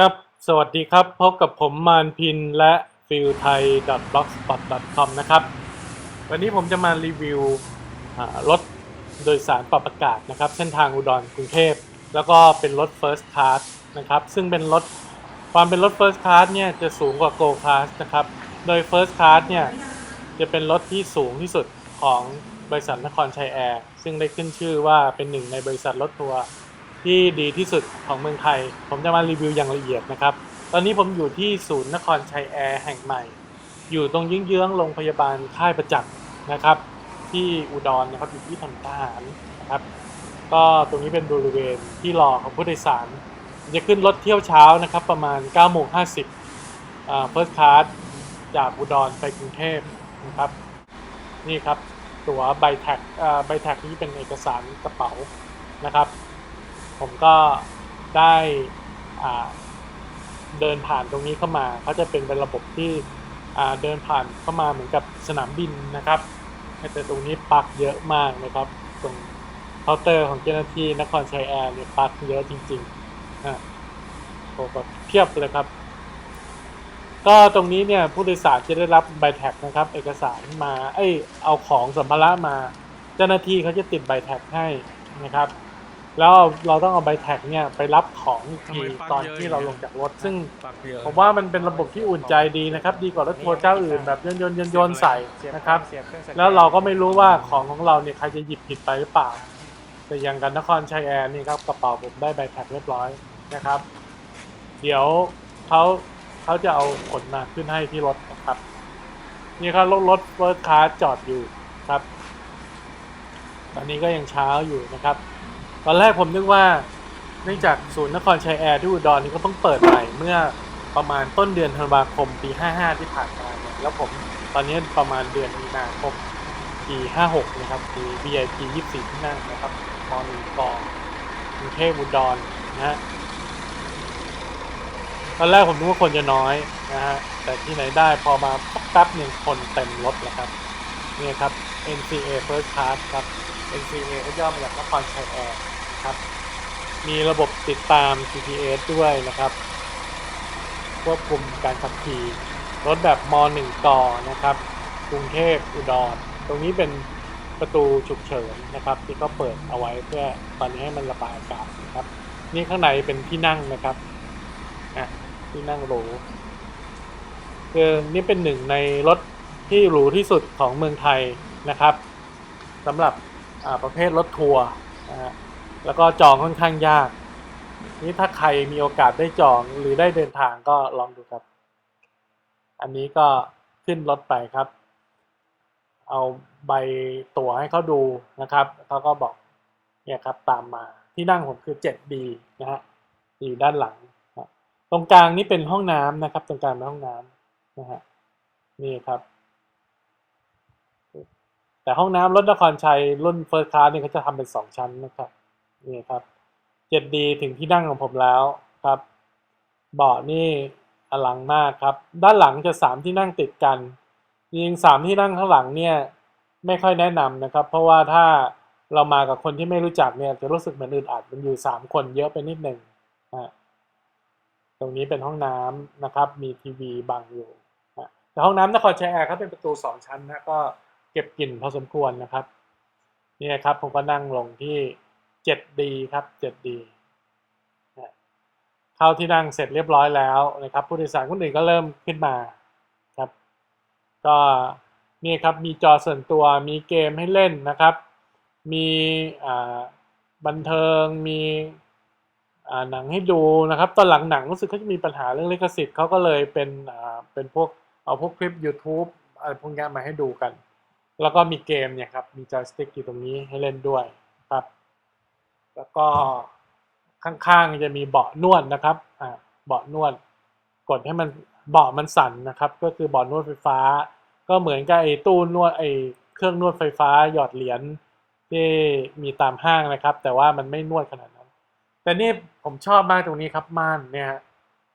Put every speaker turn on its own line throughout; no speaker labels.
ครับ สวัสดีครับ พบกับผมมานพินและฟิลไทย blogspot com นะครับ วันนี้ผมจะมารีวิวรถโดยสารปรับอากาศนะครับ เส้นทางอุดรกรุงเทพ แล้วก็เป็นรถ First Class นะครับ ซึ่งเป็นรถ ความเป็นรถ First Class เนี่ยจะสูงกว่า Go Class นะครับ โดย First Class เนี่ยจะเป็นรถที่สูงที่สุดของบริษัทนครชัยแอร์ ซึ่งได้ขึ้นชื่อว่าเป็นหนึ่งในบริษัทรถทัวร์ ที่ดีที่สุดของเมืองไทย ผมจะมารีวิวอย่างละเอียดนะครับ ตอนนี้ผมอยู่ที่ศูนย์นครชัยแอร์แห่งใหม่ อยู่ตรงเยื้องโรงพยาบาลค่ายประจักษ์นะครับ ที่อุดรนะครับอยู่ที่ทำทหารนะครับ ก็ตรงนี้เป็นบริเวณที่รอของผู้โดยสาร จะขึ้นรถเที่ยวเช้านะครับ ประมาณ9โมง50อ่า first class จากอุดรไปกรุงเทพนะครับ นี่ครับตั๋วใบแท็กอ่าใบแท็กนี้เป็นเอกสารกระเป๋านะครับ ผมก็ได้เดินผ่านตรงนี้เข้ามาเขาจะเป็นเป็นระบบที่เดินผ่านเข้ามาเหมือนกับสนามบินนะครับแต่ตรงนี้ปักเยอะมากนะครับ ตรงเคาน์เตอร์ของเจ้าหน้าที่นครชัยแอร์เนี่ยปักเยอะจริงๆนะโอ้แบบเพียบเลยครับ ก็ตรงนี้เนี่ยผู้โดยสารจะได้รับใบแท็กนะครับ เอกสารมา เอ้ยเอาของสัมภาระมา เจ้าหน้าที่เขาจะติดใบแท็กให้นะครับ แล้วเราต้องเอาใบแท็กเนี่ยไปรับของอีกทีตอนที่เราลงจากรถ ซึ่ง
ปากเยอะ
ผมว่ามันเป็นระบบที่อุ่นใจดีนะครับ ดีกว่ารถทัวร์เจ้าอื่นแบบโยนโยนโยนโยนใส่นะครับ แล้วเราก็ไม่รู้ว่าของของเราเนี่ยใครจะหยิบผิดไปหรือเปล่า แต่อย่างกันนครชัยแอร์นี่ครับกระเป๋าผมได้ใบแท็กเรียบร้อยนะครับ เดี๋ยวเขาเขาจะเอาขนมาขึ้นให้ที่รถนะครับ นี่ครับรถรถเฟิร์สคาร์จอดอยู่ครับ ตอนนี้ก็ยังเช้าอยู่นะครับ ตอนแรกผมนึกว่าเนื่องจากศูนย์นครชัยแอร์ที่อุดรนี่ก็ต้องเปิดใหม่เมื่อประมาณต้นเดือนธันวาคมปี 55 ที่ผ่านมาเนี่ยแล้วผมตอนนี้ประมาณเดือนมีนาคมปี 56 นะครับมี VIP 24 ที่นั่งนะครับมอหนึ่งกองกรุงเทพอุดรนะฮะตอนแรกผมนึกว่าคนจะน้อยนะฮะแต่ที่ไหนได้พอมาแป๊บหนึ่งคนเต็มรถแล้วครับนี่ครับ NCA First Class ครับ NCA ก็ย่อมาจากนครชัยแอร์ ครับ มีระบบติดตาม GPS ด้วยนะครับควบคุมการขับขี่รถแบบม .1 ต่อนะครับ กรุงเทพอุดร ตรงนี้เป็นประตูฉุกเฉินนะครับ ที่เขาเปิดเอาไว้เพื่อตอนนี้ให้มันระบายอากาศนะครับ นี่ข้างในเป็นที่นั่งนะครับอะที่นั่งหรูคือนี่เป็นหนึ่งในรถที่หรูที่สุดของเมืองไทยนะครับสำหรับประเภทรถทัวร์นะฮะ แล้วก็จองค่อนข้างยาก นี่ถ้าใครมีโอกาสได้จองหรือได้เดินทางก็ลองดูครับ อันนี้ก็ขึ้นรถไปครับ เอาใบตั๋วให้เขาดูนะครับเขาก็บอกเนี่ยครับตามมาที่นั่งผมคือ 7B นะฮะอยู่ด้านหลังนะตรงกลางนี่เป็นห้องน้ำนะครับ ตรงกลางเป็นห้องน้ำนะฮะนี่ครับ แต่ห้องน้ำรถนครชัยรุ่นเฟิร์สคลาสเนี่ยเขาจะทำเป็นสองชั้นนะครับ นี่ครับเจ็ดดีถึงที่นั่งของผมแล้วครับ เบาะนี่อลังมากครับ ด้านหลังจะสามที่นั่งติดกันจริงสามที่นั่งข้างหลังเนี่ยไม่ค่อยแนะนำนะครับ เพราะว่าถ้าเรามากับคนที่ไม่รู้จักเนี่ยจะรู้สึกเหมือนอึดอัดมันอยู่สามคนเยอะไปนิดหนึ่งอะตรงนี้เป็นห้องน้ำนะครับ มีทีวีบังอยู่อะแต่ห้องน้ำนครชัยแอร์เขาเป็นประตูสองชั้นนะก็เก็บกลิ่นพอสมควรนะครับนี่ครับผมก็นั่งลงที่ 7D ครับ 7D เข้าที่นั่งเสร็จเรียบร้อยแล้วนะครับผู้โดยสารคนอื่นก็เริ่มขึ้นมาครับ ก็นี่ครับมีจอส่วนตัวมีเกมให้เล่นนะครับ มีบันเทิงมีหนังให้ดูนะครับ ตอนหลังหนังรู้สึกเขาจะมีปัญหาเรื่องลิขสิทธิ์เขาก็เลยเป็นเป็นพวกเอาพวกคลิป YouTube อะไรพวกนี้มาให้ดูกัน แล้วก็มีเกมเนี่ยครับ มีจอยสติ๊กอยู่ตรงนี้ให้เล่นด้วย แล้วก็ข้างๆจะมีเบาะนวดนะครับอ่าเบาะนวด กดให้มันเบาะมันสั่นนะครับ ก็คือเบาะนวดไฟฟ้า ก็เหมือนกับไอ้ตู้นวดไอ้เครื่องนวดไฟฟ้าหยอดเหรียญที่มีตามห้างนะครับ แต่ว่ามันไม่นวดขนาดนั้น แต่นี่ผมชอบมากตรงนี้ครับม่านเนี่ย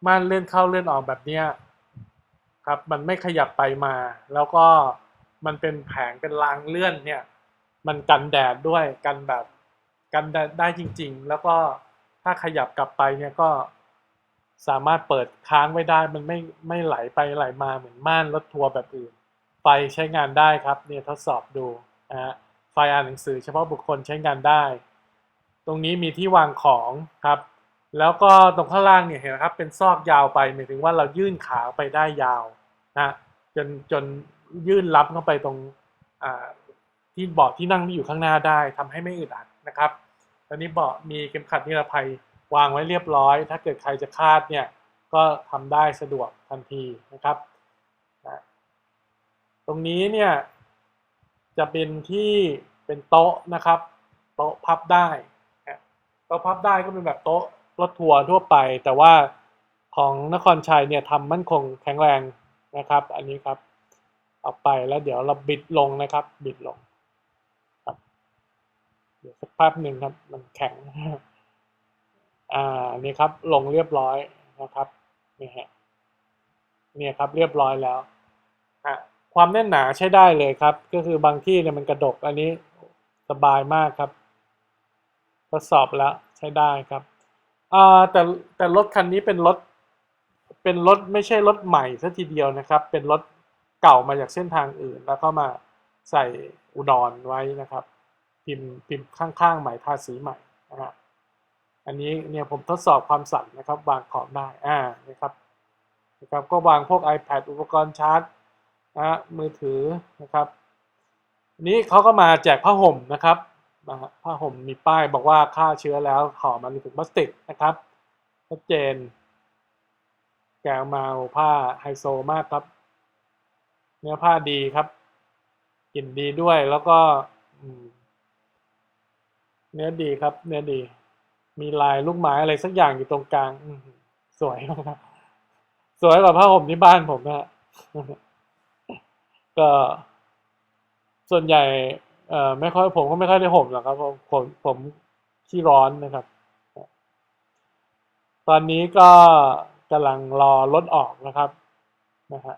ม่านเลื่อนเข้าเลื่อนออกแบบเนี้ยครับมันไม่ขยับไปมา แล้วก็มันเป็นแผงเป็นรางเลื่อนเนี่ย มันกันแดดด้วยกันแบบ กันได้จริง ๆ แล้วก็ถ้าขยับกลับไปเนี่ยก็สามารถเปิดค้างไว้ได้มันไม่ไม่ไหลไปไหลมาเหมือนม่านรถทัวร์แบบอื่น ไฟใช้งานได้ครับเนี่ยทดสอบดูนะฮะไฟอ่านหนังสือเฉพาะบุคคลใช้งานได้ ตรงนี้มีที่วางของครับ แล้วก็ตรงข้างล่างเนี่ยเห็นครับเป็นซอกยาวไปหมายถึงว่าเรายื่นขาไปได้ยาวนะจนจนยื่นลับเข้าไปตรงที่เบาะที่นั่งที่อยู่ข้างหน้าได้ทำให้ไม่อึดอัด นะครับตอนนี้เบาะมีเข็มขัดนิรภัยวางไว้เรียบร้อย ถ้าเกิดใครจะคาดเนี่ยก็ทำได้สะดวกทันทีนะครับนะตรงนี้เนี่ยจะเป็นที่เป็นโต๊ะนะครับโต๊ะพับได้โต๊ะพับได้ก็เป็นแบบโต๊ะรถทัวร์ทั่วไป แต่ว่าของนครชัยเนี่ยทำมั่นคงแข็งแรงนะครับ อันนี้ครับเอาไปแล้วเดี๋ยวเราบิดลงนะครับบิดลง เดี๋ยวสักแป๊บหนึ่งครับ มันแข็ง อ่า นี่ครับ ลงเรียบร้อยนะครับนี่ฮะเนี่ยครับ เรียบร้อยแล้วอะความแน่นหนาใช้ได้เลยครับ ก็คือบางที่เนี่ยมันกระดก อันนี้สบายมากครับ ทดสอบแล้วใช้ได้ครับอ่าแต่แต่รถคันนี้เป็นรถ เป็นรถไม่ใช่รถใหม่ซะทีเดียวนะครับ เป็นรถเก่ามาจากเส้นทางอื่น แล้วก็มาใส่อุดรไว้นะครับ พิมพ์พิมพ์ข้างๆใหม่ทาสีใหม่นะฮะอันนี้เนี่ยผมทดสอบความสั่นนะครับวางขอบได้อ่านะครับนะครับก็วางพวก iPad อุปกรณ์ชาร์จนะฮะมือถือนะครับอันนี้เขาก็มาแจกผ้าห่มนะครับนะฮะผ้าห่มมีป้ายบอกว่าฆ่าเชื้อแล้วห่อมาในถุงพลาสติกนะครับชัดเจน แกะออกมาผ้าไฮโซมากครับ เนื้อผ้าดีครับกลิ่นดีด้วยแล้วก็ เนื้อดีครับ เนื้อดี มีลายลูกไม้อะไรสักอย่างอยู่ตรงกลาง อืสวยมากสวยกว่าผ้าห่มที่บ้านผมนะฮะก็ส่วนใหญ่ เอ่อไม่ค่อยผมก็ไม่ค่อยได้ห่มหรอกครับผมผมผมขี้ร้อนนะครับ ตอนนี้ก็กำลังรอรถออกนะครับนะฮะ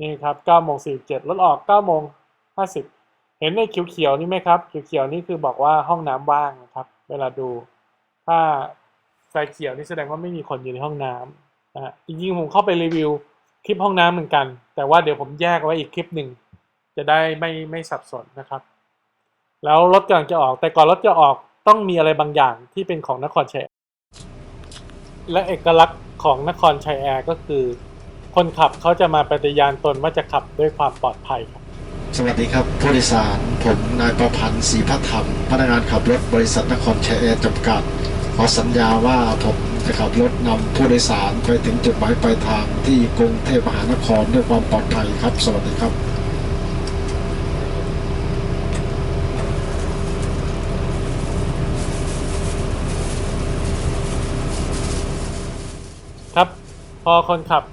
นี่ครับ9โมง47รถออก9โมง50 เห็นในเขียวๆนี่ไหมครับ เขียวๆนี่คือบอกว่าห้องน้ำว่างนะครับ เวลาดู ถ้าไฟเขียวนี่แสดงว่าไม่มีคนอยู่ในห้องน้ำนะฮะจริงๆผมเข้าไปรีวิวคลิปห้องน้ำเหมือนกัน แต่ว่าเดี๋ยวผมแยกไว้อีกคลิปหนึ่งจะได้ไม่ไม่สับสนนะครับ แล้วรถกำลังจะออก แต่ก่อนรถจะออกต้องมีอะไรบางอย่างที่เป็นของนครชัยและเอกลักษณ์ของนครชัยแอร์ก็คือ คนขับเขาจะมาปฏิญาณตนว่าจะขับด้วยความปลอดภัยครับ
สวัสดีครับผู้โดยสาร ผมนายประพันธ์ศรีพัฒธรรม พนักงานขับรถบริษัทนครชัยแอร์จำกัด ขอสัญญาว่าผมจะขับรถนำผู้โดยสารไปถึงจุดหมายปลายทางที่กรุงเทพมหานครด้วยความปลอดภัยครับ สวัสดีครับ
ครับพอคนขับ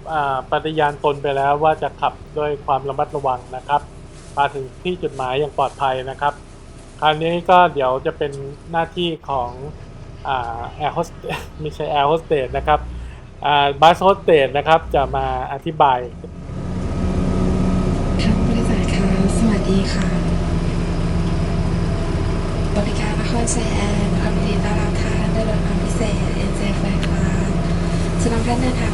ปฏิญาณตนไปแล้วว่าจะขับด้วยความระมัดระวังนะครับ มาถึงที่จุดหมายอย่างปลอดภัยนะครับ คราวนี้ก็เดี๋ยวจะเป็นหน้าที่ของแอร์โฮสไม่ใช่แอร์โฮสเตสนะครับบัสโฮสเตสนะครับจะมาอธิบาย
ทางบริษัทค่ะสวัสดีค่ะ บริการนครชัยแอร์ความดีต้อนรับท่านด้วยรถความพิเศษ NJ Flight Class จะนำท่านเดินทาง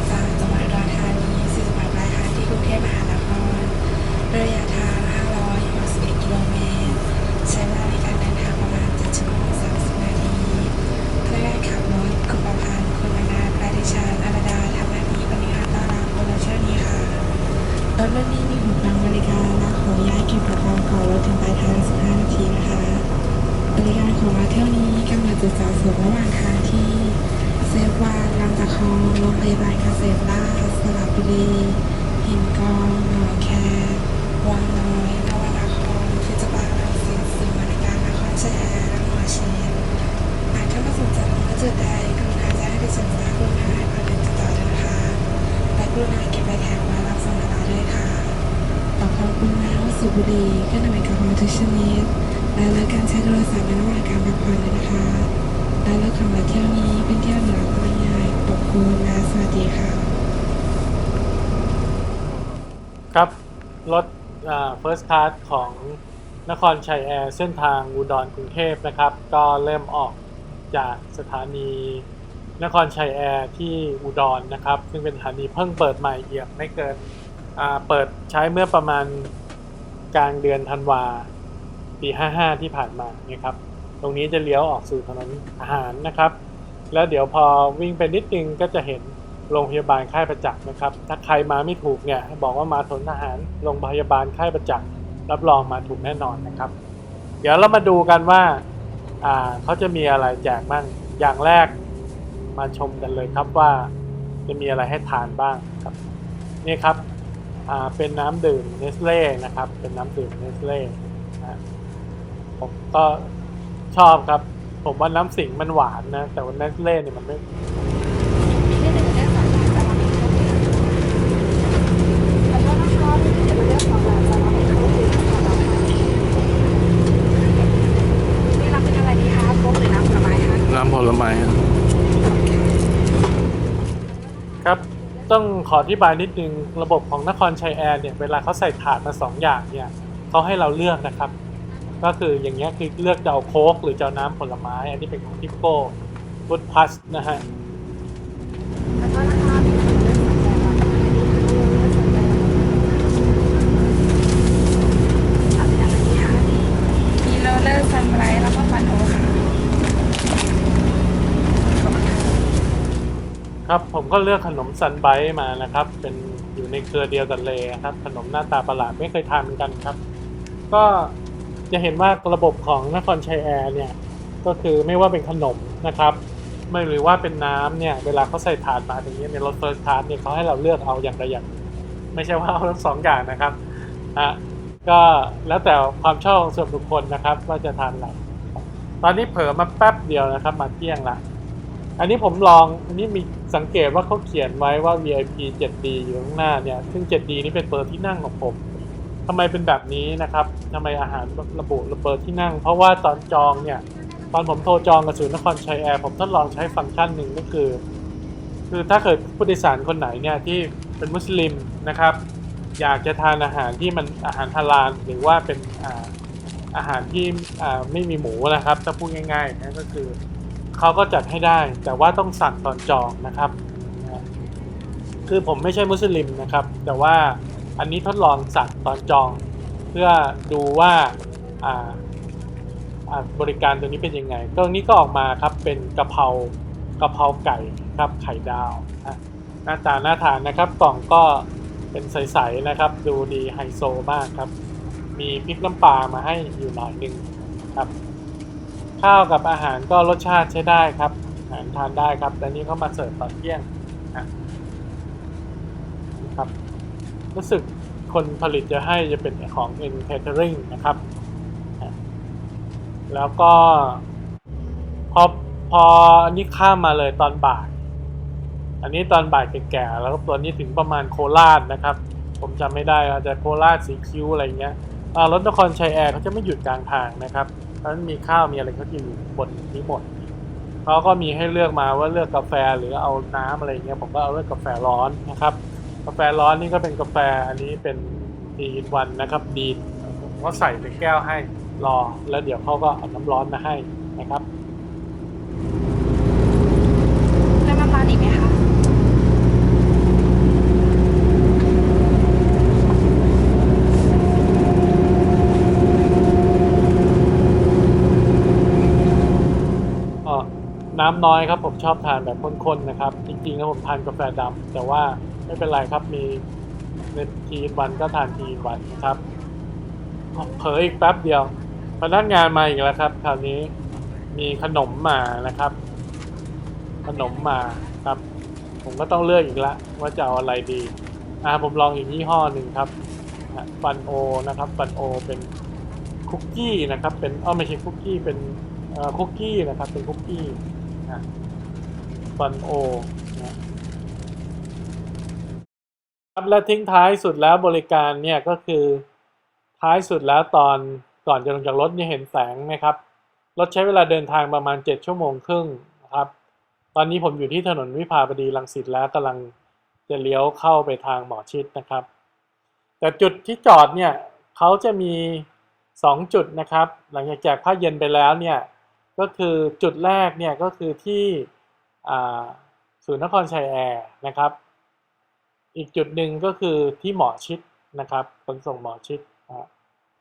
บุรีหินกองหนองแควังน้อยนวนครพิจิตรรังสิตศูนการนครชัยแอร์และหมอชิดหากท่านประสงค์จะลงณจุดใดกรุณาแจ้งให้ดิฉันทราบล่วงหน้าก่อนถึงจะจอดนะคะและกรุณาเก็บใบแท็กไว้รับส่งเวลาด้วยค่ะต่อความคุณแม่ว่าสูบบุหรี่เครื่องดื่มแอลกอฮอล์ทุกชนิดและเลิกการใช้โทรศัพท์ในระหว่างการพักผ่อนเลยนะคะและเลิกของเราเที่ยวนี้เป็นเที่ยวเหนือก็ไม่ง่ายขอบคุณและสวัสดีค่ะ
ครับรถอ่า first class ของนครชัยแอร์เส้นทางอุดรกรุงเทพนะครับ ก็เริ่มออกจากสถานีนครชัยแอร์ที่อุดรนะครับ ซึ่งเป็นสถานีเพิ่งเปิดใหม่เหยียบไม่เกินอ่าเปิดใช้เมื่อประมาณกลางเดือนธันวาปี 55 ที่ผ่านมาเนี่ยครับ ตรงนี้จะเลี้ยวออกสู่ถนนอาหารนะครับ แล้วเดี๋ยวพอวิ่งไปนิดนึงก็จะเห็น โรงพยาบาลค่ายประจักษ์นะครับ ถ้าใครมาไม่ถูกเนี่ยบอกว่ามาถนทหารโรงพยาบาลค่ายประจักษ์รับรองมาถูกแน่นอนนะครับ เดี๋ยวเรามาดูกันว่าอ่าเขาจะมีอะไรแจกบ้างอย่างแรกมาชมกันเลยครับว่าจะมีอะไรให้ทานบ้างครับนี่ครับอ่าเป็นน้ำดื่มเนสเล่นะครับ เป็นน้ำดื่มเนสเล่ผมก็ชอบครับ ผมว่าน้ำสิงห์มันหวานนะ แต่ว่าเนสเล่เนี่ยมันไม่
ม้ค
รับ ต้องขออธิบายนิดนึง ระบบของนครชัยแอร์เนี่ย เวลาเขาใส่ถาดมาสองอย่างเนี่ยเขาให้เราเลือกนะครับ ก็คืออย่างเงี้ยคือเลือกจะเอาโค้กหรือจะเอาน้ำผลไม้ อันนี้เป็นของทิปโก้ฟุตพัสนะฮะ
ขอโทษนะคะที่หนึ่งเลือกสองหลานจะรับเป็นอะไรดีคะมีโรลเลอร์ซันไบรท์แล้วก็ฟันโอค่ะขอบคุณค่ะ
ครับผมก็เลือกขนมซันไบต์มานะครับ เป็นอยู่ในเครือเดียวกันเลยนะครับ ขนมหน้าตาประหลาดไม่เคยทานเหมือนกันครับ ก็จะเห็นว่าระบบของนครชัยแอร์เนี่ยก็คือไม่ว่าเป็นขนมนะครับ ไม่หรือว่าเป็นน้ำเนี่ยเวลาเขาใส่ถาดมาอย่างเงี้ยในรถเฟิร์สคลาสเนี่ยเขาให้เราเลือกเอาอย่างใดอย่าง ไม่ใช่ว่าเอาทั้งสองอย่างนะครับอะก็แล้วแต่ความชอบของส่วนบุคคลนะครับ ว่าจะทานอะไรตอนนี้เผลอมาแป๊บเดียวนะครับ มาเที่ยงละ อันนี้ผมลอง อันนี้มีสังเกตว่าเขาเขียนไว้ว่า VIP 7D อยู่ข้างหน้าเนี่ย ซึ่ง 7D นี่เป็นเบอร์ที่นั่งของผมทำไมเป็นแบบนี้นะครับทำไมอาหารระบุระเบอร์ที่นั่ง เพราะว่าตอนจองเนี่ย ตอนผมโทรจองกับศูนย์นครชัยแอร์ผมทดลองใช้ฟังก์ชันหนึ่งก็คือ คือถ้าเกิดผู้โดยสารคนไหนเนี่ยที่เป็นมุสลิมนะครับ อยากจะทานอาหารที่มันอาหารฮาลาลหรือว่าเป็นอาอาหารที่ไม่มีหมูนะครับถ้าพูดง่ายๆนะก็คือ เขาก็จัดให้ได้แต่ว่าต้องสั่งตอนจองนะครับ คือผมไม่ใช่มุสลิมนะครับ แต่ว่าอันนี้ทดลองสั่งตอนจอง เพื่อดูว่าาาบริการตัวนี้เป็นยังไงก็นี้ก็ออกมาครับเป็นกะเพรากะเพราไก่ครับไข่ดาวนะหน้าตาหน่าทานนะครับกล่องก็เป็นใสๆนะครับ ดูดีไฮโซมากครับ มีพริกน้ำปลามาให้อยู่หน่อยหนึ่งครับ ข้าวกับอาหารก็รสชาติใช้ได้ครับ อาหารทานได้ครับ แต่นี้เขามาเสิร์ฟตอนเที่ยงนะครับ รู้สึกคนผลิตจะให้จะเป็นของ e n c a t e r i n g นะครับ แล้วก็ พอพออันนี้ข้ามมาเลยตอนบ่าย อันนี้ตอนบ่ายแก่ๆแล้วก็ตัวนี้ถึงประมาณโคราชนะครับ ผมจำไม่ได้อาจจะโคราชสีคิ้วอะไรเงี้ยรถนครชัยแอร์เขาจะไม่หยุดกลางทางนะครับ เพราะฉะนั้นมีข้าวมีอะไรเขากินอยู่บนนี้หมดเขาก็มีให้เลือกมาว่าเลือกกาแฟหรือเอาน้ำอะไรเงี้ยผมก็เอาเลือกกาแฟร้อนนะครับ กาแฟร้อนนี่ก็เป็นกาแฟอันนี้เป็นดีนวันนะครับดีนผมก็ใส่ในแก้วให้รอ แล้วเดี๋ยวเขาก็เอาน้ำร้อนมาให้นะครับ
เลือกน้ำตาลอีกไหมคะ
ก็ น้ำน้อยครับผมชอบทานแบบข้นๆนะครับ จริงๆแล้วผมทานกาแฟดำแต่ว่าไม่เป็นไรครับมีในทีวันก็ทานทีวันนะครับเผยอีกแป๊บเดียวพนักงานมาอีกแล้วครับ คราวนี้มีขนมมานะครับ ขนมมาครับ ผมก็ต้องเลือกอีกละว่าจะเอาอะไรดีอ่าผมลองอีกยี่ห้อหนึ่งครับฟันโอนะครับฟันโอเป็นคุกกี้นะครับ เป็นอ้อไม่ใช่คุกกี้เป็นคุกกี้นะครับ เป็นคุกกี้ นะฟันโอนะครับและทิ้งท้ายสุดแล้วบริการเนี่ยก็คือท้ายสุดแล้วตอนก่อนจะลงจากรถเนี่ยเห็นแสงไหมครับรถใช้เวลาเดินทางประมาณ 7 ชั่วโมงครึ่งนะครับตอนนี้ผมอยู่ที่ถนนวิภาวดีรังสิตแล้วกำลังจะเลี้ยวเข้าไปทางหมอชิดนะครับ แต่จุดที่จอดเนี่ยเขาจะมี 2 จุดนะครับ หลังจากแจกผ้าเย็นไปแล้วเนี่ย ก็คือจุดแรกเนี่ยก็คือที่ศูนย์นครชัยแอร์นะครับ อีกจุดหนึ่งก็คือที่หมอชิดนะครับขนส่งหมอชิดนะ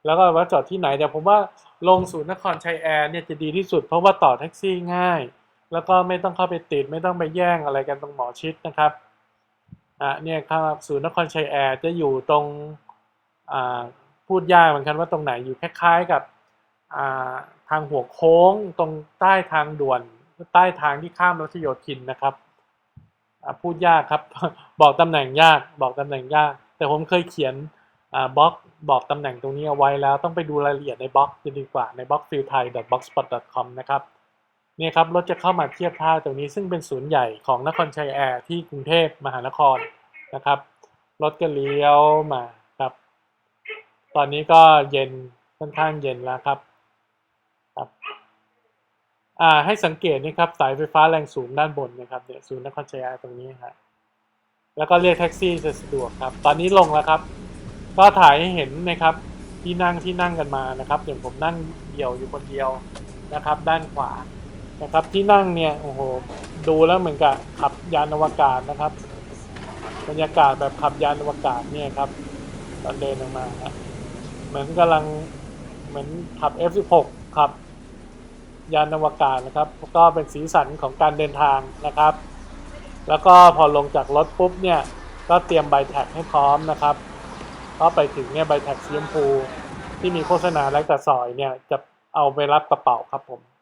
แล้วก็ว่าจอดที่ไหนเดี๋ยวผมว่าลงศูนย์นครชัยแอร์เนี่ยจะดีที่สุด เพราะว่าต่อแท็กซี่ง่าย แล้วก็ไม่ต้องเข้าไปติด ไม่ต้องไปแย่งอะไรกันตรงหมอชิดนะครับอะเนี่ยครับศูนย์นครชัยแอร์จะอยู่ตรงอ่าพูดยากเหมือนกันว่าตรงไหนอยู่คล้ายๆกับอ่า ทางหัวโค้งตรงใต้ทางด่วน ใต้ทางที่ข้ามรัชโยธินนะครับพูดยากครับ บอกตำแหน่งยากบอกตำแหน่งยาก แต่ผมเคยเขียนบล็อกบอกตำแหน่งตรงนี้เอาไว้แล้วต้องไปดูรายละเอียดในบล็อกจะดีกว่าในบล็อก f i l t h a i b l o g s p o t c o m นะครับเนี่ยครับรถจะเข้ามาเทียบท่าตรงนี้ซึ่งเป็นศูนย์ใหญ่ของนครชัยแอร์ที่กรุงเทพมหานครนะครับรถก็เลี้ยวมาครับ ตอนนี้ก็เย็นค่อนข้างเย็นแล้วครับ ครับอ่าให้สังเกตนะครับสายไฟฟ้าแรงสูงด้านบนนะครับเนี่ยศูนย์นครชัยแอร์ตรงนี้ครับแล้วก็เรียกแท็กซี่จะสะดวกครับ ตอนนี้ลงแล้วครับ ก็ถ่ายให้เห็นนะครับ ที่นั่งที่นั่งกันมานะครับอย่างผมนั่งเดี่ยวอยู่คนเดียวนะครับ ด้านขวานะครับ ที่นั่งเนี่ยโอ้โหดูแล้วเหมือนกับขับยานอวกาศนะครับ บรรยากาศแบบขับยานอวกาศเนี่ยครับ ตอนเดินออกมาฮะเหมือนกำลังเหมือนขับ F16 ขับ ยานอวกาศนะครับ ก็เป็นสีสันของการเดินทางนะครับ แล้วก็พอลงจากรถปุ๊บเนี่ย ก็เตรียมใบแท็กให้พร้อมนะครับก็ไปถึงเนี่ยใบแท็กสีชมพู ที่มีโฆษณาและกระสอยเนี่ยจะเอาไปรับกระเป๋าครับผม